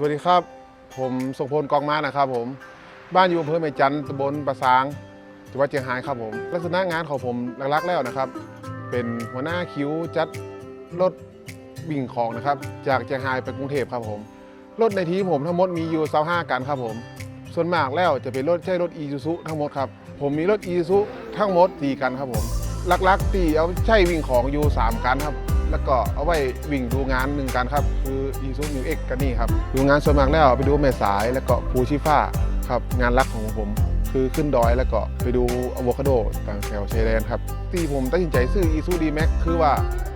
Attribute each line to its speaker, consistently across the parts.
Speaker 1: สวัสดีครับ ผมทรงพลกองมานะครับผมบ้านอยู่อำเภอแม่จันต์ตำบลปะซางจังหวัดเชียงรายครับผม ลักษณะงานของผมหลักๆแล้วนะครับ เป็นหัวหน้าคิวจัดรถวิ่งของนะครับ จากเชียงรายไปกรุงเทพครับผมรถในทีมผมทั้งหมดมีอยู่25กันครับผม ส่วนมากแล้วจะเป็นรถใช้รถอีซูซุทั้งหมดครับผมมีรถอีซูซุทั้งหมด4กันครับผมหลักๆที่เอาใช้วิ่งของอยู่3กันครับ แล้วก็เอาไว้วิ่งดูงานหนึ่งกันครับ คืออีซูมิวเอ็กกันนี่ครับ ดูงานส่วนมากแล้วไปดูแม่สายแล้วก็ภูชิฟ้าครับงานหลักของผมคือขึ้นดอยแล้วก็ไปดูอะโวคาโดต่างแถวชายแดนครับ ที่ผมตัดสินใจซื้ออีซูดีแม็กคือว่า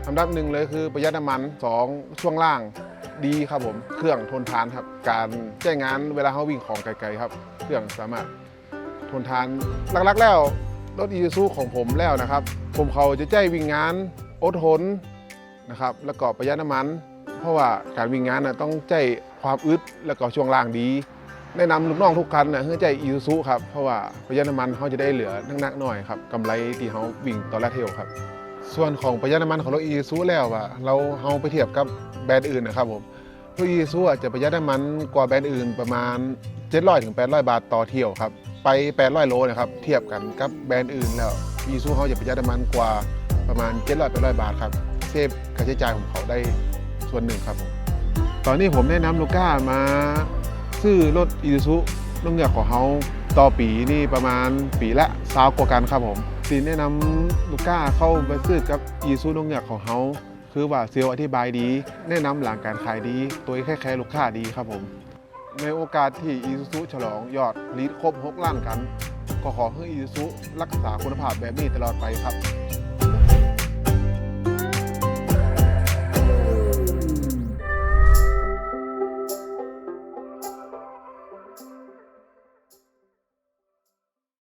Speaker 1: อันดับหนึ่งเลยคือประหยัดน้ำมัน 2 ช่วงล่างดีครับผม เครื่องทนทานครับ การแจ้งงานเวลาเขาวิ่งของไกลๆครับ เครื่องสามารถทนทานหลักๆแล้วรถอีซูของผมแล้วนะครับ ผมเขาจะใจวิ่งงานอดทน นะครับแล้วก็ประหยัดน้ำมัน เพราะว่าการวิ่งงานนะต้องใจความอึดแล้วก็ช่วงล่างดี แนะนำลูกน้องทุกคันนะให้ใจอีซูครับเพราะว่าประหยัดน้ำมันเขาจะได้เหลือนักๆหน่อยครับกำไรที่เขาวิ่งตอนแรกเทลครับ ส่วนของประหยัดน้ำมันของรถอีซูแล้วว่าเราเอาไปเทียบกับแบรนด์อื่นนะครับผมรถอีซูจะประหยัดน้ำมันกว่าแบรนด์อื่นประมาณ 700ถึง800 บาทต่อเที่ยวครับไป 800 โลนะครับ เทียบกันกับแบรนด์อื่นแล้วอีซูเขาจะประหยัดน้ำมันกว่าประมาณ 700 800 บาทครับ เซฟค่าใช้จ่ายของเขาได้ส่วนหนึ่งครับผมตอนนี้ผมแนะนำลูก้ามาซื้อรถอีซูน้องเหงือกของเขาต่อปีนี่ประมาณปีละสาวกว่ากันครับผมสีแนะนำลูก้าเข้ามาซื้อกับอีซูน้องเหงือกของเขาคือว่าเซลล์อธิบายดี แนะนำหลังการขายดี ตัวแค่แค่ลูกค้าดีครับผม ในโอกาสที่อีซูซูฉลองยอดลีดครบ6ล้านกัน ก็ขอให้อีซูซูรักษาคุณภาพแบบนี้ตลอดไปครับ